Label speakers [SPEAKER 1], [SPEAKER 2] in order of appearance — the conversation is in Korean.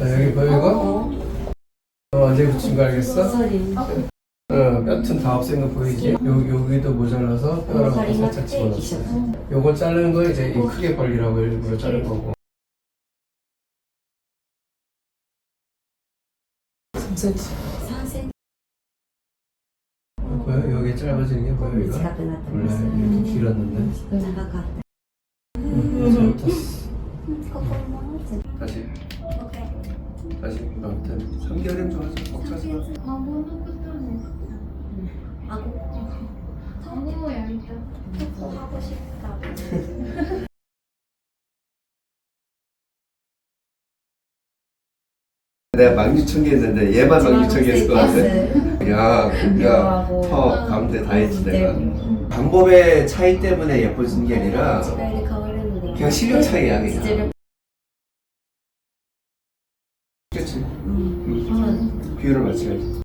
[SPEAKER 1] 야, 여기 보여 이거? 어. 너 언제 붙인 거 알겠어? 어, 뼈튼 다 없앤 거 보이지? 요, 여기도 모자라서 뼈랑 살짝
[SPEAKER 2] 집어넣었어요.
[SPEAKER 1] 요거 자르는 거 이제 이 크게 벌리라고 일부러 자른 거고. 보여? 여기 짧아지는 게 보여 이거? 원래 이렇게 길었는데. 음. 다시. 다시 나한테 3개월이면 좋아서
[SPEAKER 2] 먹자
[SPEAKER 3] 성공해야
[SPEAKER 2] 일단 하고 싶다.
[SPEAKER 1] 내가 망유청기 했는데 얘만 망유청기 했을 것 같아. 야 고기야 공부하고. 턱 감대 다 했지 어, 내가. 음. 방법의 차이 때문에 예뻐지는 게 아니라 그냥 실력 차이야 그냥. 그렇지.
[SPEAKER 2] うん。
[SPEAKER 1] 비율을 맞춰야지.